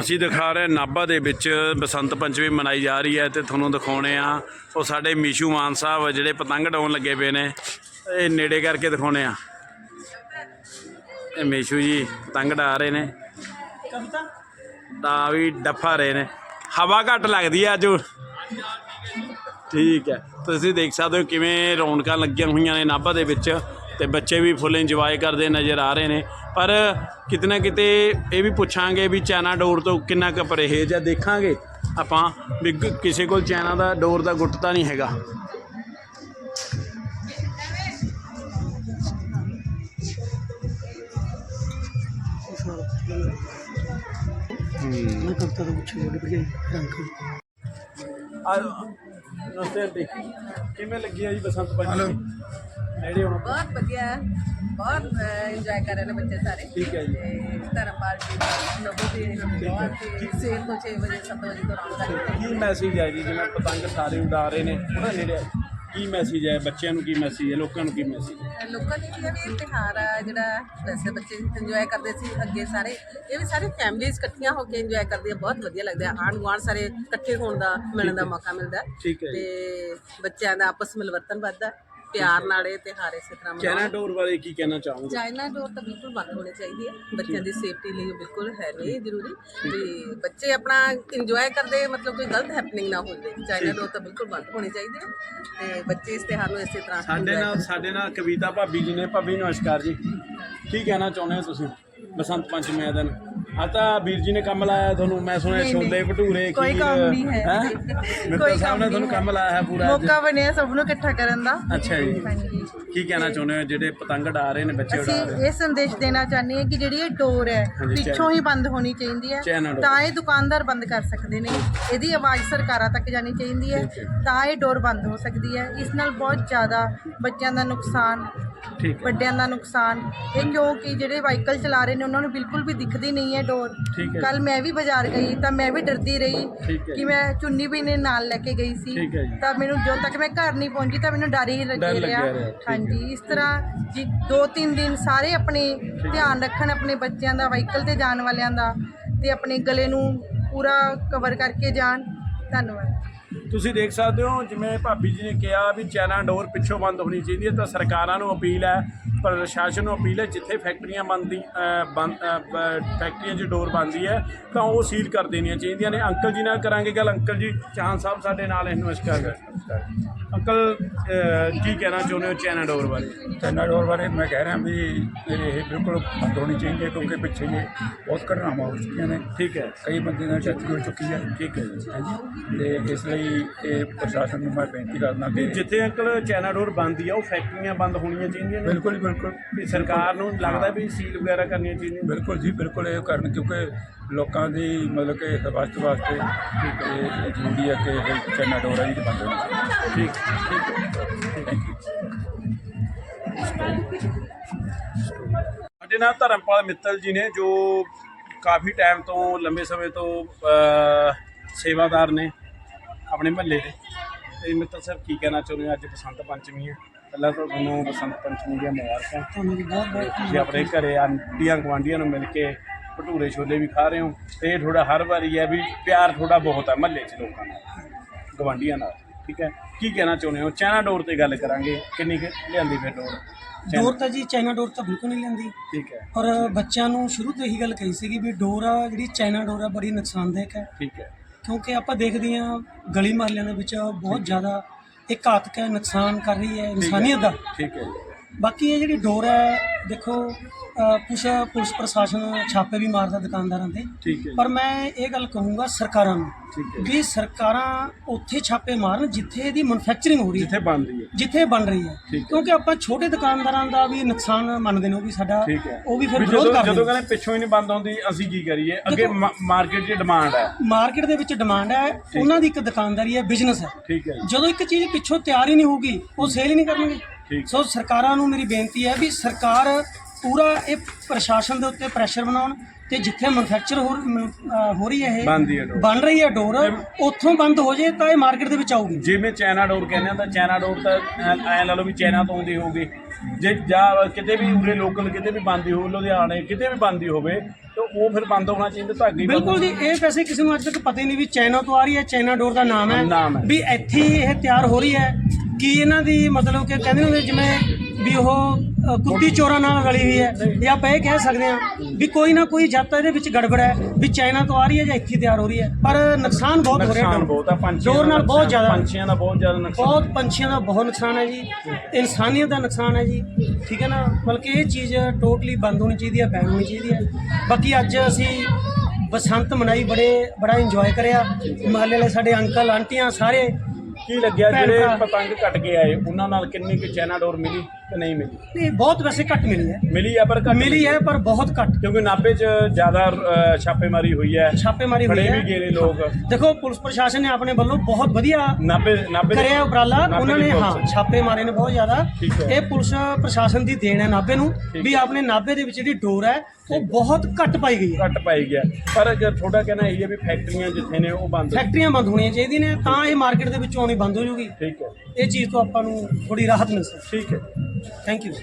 ਅਸੀਂ ਦਿਖਾ ਰਹੇ ਨਾਭਾ ਦੇ ਵਿੱਚ ਬਸੰਤ ਪੰਚਮੀ ਮਨਾਈ ਜਾ ਰਹੀ ਹੈ ਤੇ ਤੁਹਾਨੂੰ ਦਿਖਾਉਣੇ ਆ ਉਹ ਸਾਡੇ ਮੀਸ਼ੂ ਮਾਨ ਸਾਹਿਬ ਜਿਹੜੇ ਪਤੰਗ ਡਾਉਣ ਲੱਗੇ ਪਏ ਨੇ। ਇਹ ਨੇੜੇ ਕਰਕੇ ਦਿਖਾਉਣੇ ਆ ਇਹ ਮੀਸ਼ੂ ਜੀ ਪਤੰਗ ਡਾ ਰਹੇ ਨੇ। ਤਾਂ ਵੀ ਡੱਫਾ ਰਹੇ ਨੇ। ਹਵਾ ਘੱਟ ਲੱਗਦੀ ਹੈ ਅੱਜ। ਠੀਕ ਹੈ। ਤੁਸੀਂ ਦੇਖ ਸਕਦੇ ਹੋ ਕਿਵੇਂ ਰੌਣਕਾਂ ਲੱਗੀਆਂ ਹੋਈਆਂ ਨੇ ਨਾਭਾ ਦੇ ਵਿੱਚ। ਤੇ ਬੱਚੇ ਵੀ ਫੁੱਲ ਇੰਜੋਏ ਕਰਦੇ ਨਜ਼ਰ ਆ ਰਹੇ ਨੇ। ਪਰ ਕਿਤੇ ਨਾ ਕਿਤੇ ਇਹ ਵੀ ਪੁੱਛਾਂਗੇ ਵੀ ਚਾਈਨਾ ਡੋਰ ਤੋਂ ਕਿੰਨਾ ਕੁ ਪਰਹੇਜ਼ ਹੈ ਦੇਖਾਂਗੇ ਆਪਾਂ ਵੀ ਕਿਸੇ ਕੋਲ ਚਾਈਨਾ ਦਾ ਡੋਰ ਦਾ ਗੁੱਟ ਤਾਂ ਨਹੀਂ ਹੈਗਾ। ਮੈਂ ਕਵਿਤਾ ਪੁੱਛੀ ਰੰਗ ਨਮਸਤੇ ਆਂਟੀ ਕਿਵੇਂ ਲੱਗੀ ਆ ਜੀ ਬਸੰਤ ਪੰਚਮੀ? ਨੇੜੇ ਹੁਣ ਬਹੁਤ ਵਧੀਆ ਹੈ। ਬਹੁਤ ਇੰਜੋਏ ਕਰ ਰਹੇ ਨੇ ਬੱਚੇ ਸਾਰੇ। ਠੀਕ ਹੈ ਜੀ। ਤੇ ਧਰਮਪਾਲ ਜੀ ਲੋਗੋ ਵੀ ਬਹੁਤ ਹੀ ਸਵੇਰ ਤੋਂ 6 ਵਜੇ 7 ਵਜੇ ਤੋਂ ਆਉਂਦਾ ਹੈ ਕੀ ਮੈਸੇਜ ਹੈ ਜੀ ਜਿਵੇਂ ਪਤੰਗ ਸਾਰੇ ਉਡਾ ਰਹੇ ਨੇ ਉਹਦਾ ਨੇੜੇ ਕੀ ਮੈਸੇਜ ਹੈ? ਬੱਚਿਆਂ ਨੂੰ ਕੀ ਮੈਸੇਜ ਹੈ? ਲੋਕਾਂ ਨੂੰ ਕੀ ਮੈਸੇਜ ਹੈ? ਲੋਕਾਂ ਲਈ ਵੀ ਇਹ ਵੀ ਤਿਉਹਾਰ ਆ ਜਿਹੜਾ ਵੈਸੇ ਬੱਚੇ ਇੰਜੋਏ ਕਰਦੇ ਸੀ ਅੱਗੇ ਸਾਰੇ। ਇਹ ਵੀ ਸਾਰੇ ਫੈਮਲੀਆਂ ਇਕੱਠੀਆਂ ਹੋ ਕੇ ਇੰਜੋਏ ਕਰਦੀਆਂ ਬਹੁਤ ਵਧੀਆ ਲੱਗਦਾ ਆਂਢ ਗੁਆਂਢ ਸਾਰੇ ਇਕੱਠੇ ਹੋਣ ਦਾ ਮਿਲਣ ਦਾ ਮੌਕਾ ਮਿਲਦਾ ਹੈ। ਠੀਕ ਹੈ ਜੀ। ਤੇ ਬੱਚਿਆਂ ਦਾ ਆਪਸ ਮਿਲਵਰਤਨ ਵੱਧਦਾ ਹੈ। ਪਿਆਰ ਨਾਲ ਇਹ ਤਿਉਹਾਰ ਇਸੇ ਤਰ੍ਹਾਂ ਚਾਈਨਾ ਡੋਰ ਬਾਰੇ ਕੀ ਕਹਿਣਾ ਚਾਹੋਗੇ? ਚਾਈਨਾ ਡੋਰ ਤਾਂ ਬਿਲਕੁਲ ਬੰਦ ਹੋਣੀ ਚਾਹੀਦੀ ਹੈ। ਬੱਚਿਆਂ ਦੀ ਸੇਫਟੀ ਲਈ ਬਿਲਕੁਲ ਹੈ ਨਹੀਂ ਜ਼ਰੂਰੀ। ਵੀ ਬੱਚੇ ਆਪਣਾ ਇੰਜੋਏ ਕਰਦੇ ਮਤਲਬ ਕੋਈ ਗਲਤ ਹੈਪਨਿੰਗ ਨਾ ਹੋ ਜਾਵੇ ਚਾਈਨਾ ਡੋਰ ਤਾਂ ਬਿਲਕੁਲ ਬੰਦ ਹੋਣੀ ਚਾਹੀਦੀ ਹੈ। ਤੇ ਬੱਚੇ ਇਸ ਤਿਉਹਾਰ ਨੂੰ ਇਸੇ ਤਰ੍ਹਾਂ ਸਾਡੇ enjoy ਨਾਲ ਸਾਡੇ ਨਾਲ ਕਵਿਤਾ ਭਾਬੀ ਜੀ ਨੇ ਭਾਬੀ ਨਮਸਕਾਰ ਜੀ। ਕੀ ਕਹਿਣਾ ਚਾਹੁੰਦੇ ਹੋ ਤੁਸੀਂ? ਬਸੰਤ ਪੰਚਮੀ ਦਾ ਦਿਨ। ਆ ਤਾਂ ਵੀਰ ਜੀ ਨੇ ਕੰਮ ਲਾਇਆ ਤੁਹਾਨੂੰ ਮੈਂ ਸੁਣਿਆ ਛੋਲੇ ਭਟੂਰੇ ਕੋਈ ਖੀਰ, ਕੰਮ ਨਹੀਂ ਹੈ। ਹੈਂ? ਮਿੱਤਲ ਕੋਈ ਸਾਹਿਬ ਨੇ ਕੰਮ ਤੁਹਾਨੂੰ ਨਹੀਂ ਕੰਮ ਲਾਇਆ ਹੈ ਪੂਰਾ ਅੱਜ। ਮੌਕਾ ਬਣਿਆ ਸਭ ਨੂੰ ਇਕੱਠਾ ਕਰਨ ਦਾ। ਅੱਛਾ ਜੀ। ਹਾਂਜੀ। ਕੀ ਕਹਿਣਾ ਚਾਹੁੰਦੇ ਹੋ ਜਿਹੜੇ ਪਤੰਗ ਉਡਾ ਰਹੇ ਨੇ ਬੱਚੇ ਉਡਾ ਰਹੇ ਅਸੀਂ ਇਹ ਸੰਦੇਸ਼ ਦੇਣਾ ਚਾਹੁੰਦੇ ਹਾਂ ਕਿ ਜਿਹੜੀ ਇਹ ਡੋਰ ਹੈ ਹਾਂਜੀ, ਪਿੱਛੋਂ ਹੀ ਬੰਦ ਹੋਣੀ ਚਾਹੀਦੀ ਹੈ। ਤਾਂ ਇਹ ਦੁਕਾਨਦਾਰ ਬੰਦ ਕਰ ਸਕਦੇ ਨੇ। ਇਹਦੀ ਆਵਾਜ਼ ਸਰਕਾਰਾਂ ਤੱਕ ਜਾਣੀ ਚਾਹੀਦੀ ਹੈ। ਤਾਂ ਇਹ ਡੋਰ ਬੰਦ ਹੋ ਸਕਦੀ ਹੈ। ਇਸ ਨਾਲ ਬਹੁਤ ਜ਼ਿਆਦਾ ਬੱਚਿਆਂ ਦਾ ਨੁਕਸਾਨ ਠੀਕ ਹੈ। ਵੱਡਿਆਂ ਦਾ ਨੁਕਸਾਨ। ਇਹ ਕਿਉਂਕਿ ਜਿਹੜੇ ਵਾਹੀਕਲ ਚਲਾ ਰਹੇ ਨੇ ਉਹਨਾਂ ਨੂੰ ਬਿਲਕੁਲ ਵੀ ਦਿਖਦੀ ਨਹੀਂ ਹੈ ਡੋਰ। ਠੀਕ ਹੈ ਕੱਲ ਮੈਂ ਵੀ ਬਾਜ਼ਾਰ ਗਈ ਤਾਂ ਮੈਂ ਵੀ ਡਰਦੀ ਰਹੀ ਠੀਕ ਹੈ ਕਿ ਮੈਂ ਚੁੰਨੀ ਵੀ ਨੇ ਨਾਲ ਲੈ ਕੇ ਗਈ ਸੀ। ਠੀਕ ਹੈ ਜੀ। ਤਾਂ ਮੈਨੂੰ ਜਦੋਂ ਤੱਕ ਮੈਂ ਘਰ ਨਹੀਂ ਪਹੁੰਚੀ ਤਾਂ ਮੈਨੂੰ ਡਰ ਹੀ ਡਰ ਲੱਗੇ ਲੱਗਿਆ ਰਿਹਾ। ਰਿਹਾ, ਠੀਕ ਹਾਂਜੀ ਇਸ ਤਰ੍ਹਾਂ ਜੀ ਦੋ ਤਿੰਨ ਦਿਨ ਸਾਰੇ ਆਪਣੇ ਧਿਆਨ ਰੱਖਣ ਆਪਣੇ ਬੱਚਿਆਂ ਦਾ ਵਾਹੀਕਲ ਤੇ ਜਾਣ ਵਾਲਿਆਂ ਦਾ ਤੇ ਆਪਣੇ ਗਲੇ ਨੂੰ ਪੂਰਾ ਕਵਰ ਕਰਕੇ ਜਾਣ। ਧੰਨਵਾਦ। ਤੁਸੀਂ ਦੇਖ ਸਕਦੇ ਹੋ, ਜਿਵੇਂ ਭਾਬੀ ਜੀ ਨੇ ਕਿਹਾ ਵੀ ਚਾਈਨਾ ਡੋਰ ਪਿੱਛੋਂ ਬੰਦ ਹੋਣੀ ਚਾਹੀਦੀ ਹੈ, ਤਾਂ ਸਰਕਾਰਾਂ ਨੂੰ ਅਪੀਲ ਹੈ, ਪ੍ਰਸ਼ਾਸਨ ਨੂੰ ਅਪੀਲ ਹੈ, ਜਿੱਥੇ ਫੈਕਟਰੀਆਂ ਬੰਦੀ ਬੰਦ ਫੈਕਟਰੀਆਂ 'ਚ ਡੋਰ ਬੰਦੀ ਹੈ, ਤਾਂ ਉਹ ਸੀਲ ਕਰ ਦੇਣੀਆਂ ਚਾਹੀਦੀਆਂ ਨੇ। ਅੰਕਲ ਜੀ ਨਾਲ ਕਰਾਂਗੇ ਗੱਲ। ਅੰਕਲ ਜੀ, ਚਾਹਨ ਸਾਹਿਬ ਸਾਡੇ ਨਾਲ ਇਹਨੂੰ ਨਮਸਕਾਰ। ਅੰਕਲ ਕੀ ਕਹਿਣਾ ਚਾਹੁੰਦੇ ਹੋ ਚਾਈਨਾ ਡੋਰ ਬਾਰੇ? ਚਾਈਨਾ ਡੋਰ ਬਾਰੇ ਮੈਂ ਕਹਿ ਰਿਹਾ ਵੀ ਇਹ ਬਿਲਕੁਲ ਬੰਦ ਹੋਣੀ ਚਾਹੀਦੀ ਹੈ ਕਿਉਂਕਿ ਪਿੱਛੇ ਜੇ ਬਹੁਤ ਘਟਨਾਵਾਂ ਹੋ ਚੁੱਕੀਆਂ ਨੇ। ਠੀਕ ਹੈ। ਕਈ ਬੰਦੇ ਨਾਲ ਵੀ ਹੋ ਚੁੱਕੀ ਹੈ। ਠੀਕ ਹੈ ਜੀ। ਹਾਂਜੀ ਤੇ ਇਸ ਲਈ ਇਹ ਪ੍ਰਸ਼ਾਸਨ ਨੂੰ ਮੈਂ ਬੇਨਤੀ ਕਰਦਾ ਕਿ ਜਿੱਥੇ ਅੰਕਲ ਚਾਈਨਾ ਡੋਰ ਬੰਦੀ ਆ ਉਹ ਫੈਕਟਰੀਆਂ ਬੰਦ ਹੋਣੀਆਂ ਚਾਹੀਦੀਆਂ ਨੇ? ਬਿਲਕੁਲ ਬਿਲਕੁਲ। ਵੀ ਸਰਕਾਰ ਨੂੰ ਲੱਗਦਾ ਵੀ ਸੀਲ ਵਗੈਰਾ ਕਰਨੀਆਂ ਚਾਹੀਦੀਆਂ। ਬਿਲਕੁਲ ਜੀ ਬਿਲਕੁਲ ਇਹ ਕਰਨ ਕਿਉਂਕਿ ਲੋਕਾਂ ਦੀ ਮਤਲਬ ਕਿ ਹਿਫਾਜ਼ਤ ਵਾਸਤੇ ਇਹ ਜ਼ਰੂਰੀ ਹੈ ਕਿ ਇਹ ਚਾਈਨਾ ਡੋਰ ਹੈ ਜੀ ਬੰਦ ਹੋਣੀ ਚਾਹੀਦੀ ਠੀਕ। ਠੀਕ ਸਾਡੇ ਨਾਲ ਧਰਮਪਾਲ ਮਿੱਤਲ ਜੀ ਨੇ ਜੋ ਕਾਫੀ ਟਾਈਮ ਤੋਂ ਲੰਬੇ ਸਮੇਂ ਤੋਂ ਸੇਵਾਦਾਰ ਨੇ ਆਪਣੇ ਮਹੱਲੇ ਦੇ। ਤੇ ਮਿੱਤਲ ਸਾਹਿਬ ਕੀ ਕਹਿਣਾ ਚਾਹੁੰਦੇ ਹੋ? ਅੱਜ ਬਸੰਤ ਪੰਚਮੀ ਹੈ। ਪਹਿਲਾਂ ਤਾਂ ਤੁਹਾਨੂੰ ਬਸੰਤ ਪੰਚਮੀ ਦੀਆਂ ਮੁਬਾਰਕਾਂ। ਤੁਹਾਨੂੰ ਵੀ ਬਹੁਤ ਬਹੁਤ ਤੁਸੀਂ ਆਪਣੇ ਘਰੇ ਆਂਟੀਆਂ ਗਵਾਂਢੀਆਂ ਨੂੰ ਮਿਲ ਕੇ ਭਟੂਰੇ ਛੋਲੇ ਵੀ ਖਾ ਰਹੇ ਹੋ ਤੇ ਇਹ ਥੋੜਾ ਹਰ ਵਾਰੀ ਹੈ ਵੀ ਪਿਆਰ ਥੋੜਾ ਬਹੁਤ ਹੈ ਮਹੱਲੇ 'ਚ ਲੋਕਾਂ ਨਾਲ ਗਵਾਂਢੀਆਂ ਨਾਲ ਠੀਕ ਹੈ? ਕੀ ਕਹਿਣਾ ਚਾਹੁੰਦੇ ਹੋ? ਚਾਈਨਾ ਡੋਰ ਤੇ ਗੱਲ ਕਰਾਂਗੇ ਕਿੰਨੀ ਕੁ ਲਿਆਂਦੀ ਫਿਰ ਡੋਰ? ਡੋਰ ਤਾਂ ਜੀ ਚਾਈਨਾ ਡੋਰ ਤਾਂ ਬਿਲਕੁਲ ਨਹੀਂ ਲੈਂਦੀ ਠੀਕ ਹੈ। ਔਰ ਬੱਚਿਆਂ ਨੂੰ ਸ਼ੁਰੂ ਤੋਂ ਇਹੀ ਗੱਲ ਕਹੀ ਸੀਗੀ ਵੀ ਡੋਰ ਆ ਜਿਹੜੀ ਚਾਈਨਾ ਡੋਰ ਆ ਬੜੀ ਨੁਕਸਾਨਦਾਇਕ ਹੈ। ਠੀਕ ਹੈ। ਕਿਉਂਕਿ ਆਪਾਂ ਦੇਖਦੇ ਹਾਂ ਗਲੀ ਮਹੱਲਿਆਂ ਦੇ ਵਿੱਚ ਬਹੁਤ ਜ਼ਿਆਦਾ ਇਹ ਘਾਤਕ ਹੈ ਨੁਕਸਾਨ ਕਰ ਰਹੀ ਹੈ। ਇਨਸਾਨੀਅਤ ਦਾ। ਠੀਕ ਹੈ। ਬਾਕੀ ਇਹ ਜਿਹੜੀ ਡੋਰ ਹੈ ਦੇਖੋ ਕੁਛ ਪੁਲਿਸ ਪ੍ਰਸ਼ਾਸਨ ਛਾਪੇ ਵੀ ਮਾਰਦਾ ਦੁਕਾਨਦਾਰਾਂ ਤੇ। ਠੀਕ ਹੈ ਜੀ, ਪਰ ਮੈਂ ਇਹ ਗੱਲ ਕਹੂੰਗਾ ਸਰਕਾਰਾਂ ਨੂੰ ਵੀ ਸਰਕਾਰਾਂ ਉੱਥੇ ਛਾਪੇ ਮਾਰਨ ਜਿੱਥੇ ਇਹਦੀ ਮੈਨੂਫੈਕਚਰਿੰਗ ਹੋ ਰਹੀ ਹੈ। ਜਿੱਥੇ ਬਣਦੀ ਹੈ। ਜਿੱਥੇ ਬਣ ਰਹੀ ਹੈ। ਕਿਉਂਕਿ ਆਪਾਂ ਛੋਟੇ ਦੁਕਾਨਦਾਰਾਂ ਦਾ ਵੀ ਨੁਕਸਾਨ ਮੰਨਦੇ ਨੇ ਉਹ ਵੀ ਸਾਡਾ ਉਹ ਵੀ ਫਿਰ ਵਿਰੋਧ ਕਰਦੇ ਜਦੋਂ ਕਹਿੰਦੇ ਪਿੱਛੋਂ ਹੀ ਨਹੀਂ ਬੰਦ ਹੁੰਦੀ ਅਸੀਂ ਕੀ ਕਰੀਏ? ਅੱਗੇ ਮਾਰਕੀਟ 'ਚ ਡਿਮਾਂਡ ਹੈ। ਮਾਰਕੀਟ ਦੇ ਵਿੱਚ ਡਿਮਾਂਡ ਹੈ ਉਹਨਾਂ ਦੀ ਇੱਕ ਦੁਕਾਨਦਾਰੀ ਹੈ ਬਿਜ਼ਨਸ ਹੈ। ਠੀਕ ਹੈ ਜਦੋਂ ਇੱਕ ਚੀਜ਼ ਪਿੱਛੋਂ ਤਿਆਰ ਹੀ ਨਹੀਂ ਹੋਊਗੀ ਉਹ ਸੇਲ ਹੀ ਨਹੀਂ ਕਰਨਗੇ। ਸੋ ਸਰਕਾਰਾਂ ਨੂੰ ਮੇਰੀ ਬੇਨਤੀ ਹੈ ਵੀ ਸਰਕਾਰ ਪੂਰਾ ਇਹ ਪ੍ਰਸ਼ਾਸਨ ਦੇ ਉੱਤੇ ਪ੍ਰੈਸ਼ਰ ਬਣਾਉਣ ਤੇ ਜਿੱਥੇ ਮੈਨੂਫੈਕਚਰ ਹੋ ਰਹੀ ਹੈ ਇਹ ਬਣਦੀ ਹੈ ਡੋਰ ਬਣ ਰਹੀ ਹੈ ਡੋਰ ਉੱਥੋਂ ਬੰਦ ਹੋ ਜੇ ਤਾਂ ਇਹ ਮਾਰਕੀਟ ਦੇ ਵਿੱਚ ਆਊਗੀ। ਜਿਵੇਂ ਚਾਈਨਾ ਡੋਰ ਕਹਿੰਦੇ ਆ ਤਾਂ ਚਾਈਨਾ ਡੋਰ ਤਾਂ ਐ- ਲਾ ਲਓ ਵੀ ਚਾਈਨਾ ਤੋਂ ਆਉਂਦੀ ਹੋਊਗੀ। ਜੇ ਜਾਂ ਕਿਤੇ ਵੀ ਉਰੇ ਲੋਕਲ ਕਿਤੇ ਵੀ ਬੰਦੀ ਹੋ ਲੁਧਿਆਣੇ ਕਿਤੇ ਵੀ ਬੰਦੀ ਹੋਵੇ ਤਾਂ ਉਹ ਫਿਰ ਬੰਦ ਹੋਣਾ ਚਾਹੀਦਾ ਧਾਗੇ ਬਿਲਕੁਲ ਜੀ ਇਹ ਵੈਸੇ ਕਿਸੇ ਨੂੰ ਅੱਜ ਤੱਕ ਪਤਾ ਹੀ ਨਹੀਂ ਵੀ ਚਾਈਨਾ ਤੋਂ ਆ ਰਹੀ ਹੈ ਚਾਈਨਾ ਡੋਰ ਦਾ ਨਾਮ ਹੈ। ਵੀ ਇੱਥੇ ਇਹ ਤਿਆਰ ਹੋ ਰਹੀ ਹੈ। ਕਿ ਇਹਨਾਂ ਦੀ ਮਤਲਬ ਕਿ ਕਹਿੰਦੇ ਹੁੰਦੇ ਜਿਵੇਂ ਵੀ ਉਹ ਅ, ਕੁੱਤੀ ਚੋਰਾਂ ਨਾਲ ਰਲੀ ਹੋਈ ਹੈ। ਜਾਂ ਆਪਾਂ ਇਹ ਕਹਿ ਸਕਦੇ ਹਾਂ ਵੀ ਕੋਈ ਨਾ ਕੋਈ ਜੱਤ ਇਹਦੇ ਵਿੱਚ ਗੜਬੜ ਹੈ ਵੀ ਚਾਈਨਾ ਤੋਂ ਆ ਰਹੀ ਹੈ ਜਾਂ ਇੱਥੇ ਤਿਆਰ ਹੋ ਰਹੀ ਹੈ। ਪਰ ਨੁਕਸਾਨ ਬਹੁਤ ਹੋ ਰਿਹਾ ਨੁਕਸਾਨ ਡੋਰ ਬਹੁਤ ਆ ਪੰਛੀਆਂ ਡੋਰ ਦਾ ਨਾਲ ਬਹੁਤ ਜ਼ਿਆਦਾ। ਪੰਛੀਆਂ ਦਾ ਬਹੁਤ ਜ਼ਿਆਦਾ ਨੁਕਸਾਨ। ਬਹੁਤ ਪੰਛੀਆਂ ਦਾ ਬਹੁਤ ਨੁਕਸਾਨ ਹੈ ਜੀ। ਇਨਸਾਨੀਅਤ ਦਾ ਨੁਕਸਾਨ ਹੈ ਜੀ। ਠੀਕ ਹੈ ਨਾ? ਬਲਕਿ ਇਹ ਚੀਜ਼ ਟੋਟਲੀ ਬੰਦ ਹੋਣੀ ਚਾਹੀਦੀ ਹੈ ਬੈਨ ਹੋਣੀ ਚਾਹੀਦੀ ਹੈ। ਬਾਕੀ ਅੱਜ ਅਸੀਂ ਬਸੰਤ ਮਨਾਈ ਬੜੇ ਬੜਾ ਇੰਜੋਏ ਕਰਿਆ। ਮਹੱਲੇ ਵਾਲੇ ਸਾਡੇ ਅੰਕਲ ਆਂਟੀਆਂ ਸਾਰੇ। ਕੀ ਲੱਗਿਆ ਭੈਣ ਜਿਹੜੇ ਭਰਾ। ਪਤੰਗ ਕੱਟ ਕੇ ਆਏ? ਉਹਨਾਂ ਨਾਲ ਕਿੰਨੀ ਕੁ ਚੈਨਾ ਡੋਰ ਮਿਲੀ? ਤੇ ਨਹੀਂ ਮਿਲੀ। ਨਹੀਂ ਬਹੁਤ ਵੈਸੇ ਘੱਟ ਮਿਲੀ ਹੈ। ਮਿਲੀ ਆ ਪਰ ਘੱਟ ਮਿਲੀ ਹੈ। ਪਰ ਬਹੁਤ ਘੱਟ। ਕਿਉਂਕਿ ਨਾਭੇ 'ਚ ਜ਼ਿਆਦਾ ਅ, ਛਾਪੇਮਾਰੀ ਹੋਈ ਹੈ। ਛਾਪੇਮਾਰੀ ਹੋਈ ਹੈ। ਵੀ ਗਏ ਨੇ ਲੋਕ। ਦੇਖੋ ਪੁਲਿਸ ਪ੍ਰਸ਼ਾਸਨ ਨੇ ਆਪਣੇ ਵੱਲੋਂ ਬਹੁਤ ਵਧੀਆ ਨਾਭੇ ਨਾਭੇ ਦੇ- ਕਰਿਆ ਉਪਰਾਲਾ। ਨਾਭੇ ਉਹਨਾਂ ਦੀ ਨੇ ਹਾਂ ਪੁਲਿਸ। ਛਾਪੇ ਮਾਰੇ ਨੇ ਬਹੁਤ ਜ਼ਿਆਦਾ। ਠੀਕ ਹੈ। ਇਹ ਪੁਲਿਸ ਪ੍ਰਸ਼ਾਸਨ ਦੀ ਦੇਣ ਹੈ ਨਾਭੇ ਨੂੰ ਵੀ ਆਪਣੇ ਨਾਭੇ ਦੇ ਵਿੱਚ ਜਿਹੜੀ ਡੋਰ ਹੈ ਉਹ ਬਹੁਤ ਘੱਟ ਪਾਈ ਗਈ ਹੈ। ਘੱਟ ਪਾਈ ਗਿਆ ਪਰ ਅਗਰ ਤੁਹਾਡਾ ਕਹਿਣਾ ਇਹ ਹੈ ਵੀ ਫੈਕਟਰੀਆਂ ਜਿੱਥੇ ਨੇ ਉਹ ਬੰਦ ਫੈਕਟਰੀਆਂ ਬੰਦ ਹੋਣੀਆਂ ਚਾਹੀਦੀਆਂ ਨੇ ਤਾਂ ਇਹ ਮਾਰਕੀਟ ਦੇ ਵਿੱਚੋਂ ਆਉਣੀ ਬੰਦ ਹੋ ਜੂਗੀ। ਠੀਕ ਹੈ। ਇਹ ਚੀਜ਼ ਤੋਂ ਆਪਾਂ ਨੂੰ ਥੋੜੀ ਰਾਹਤ ਮਿਲ ਸਕਦੀ ਠੀਕ ਹੈ। thank you.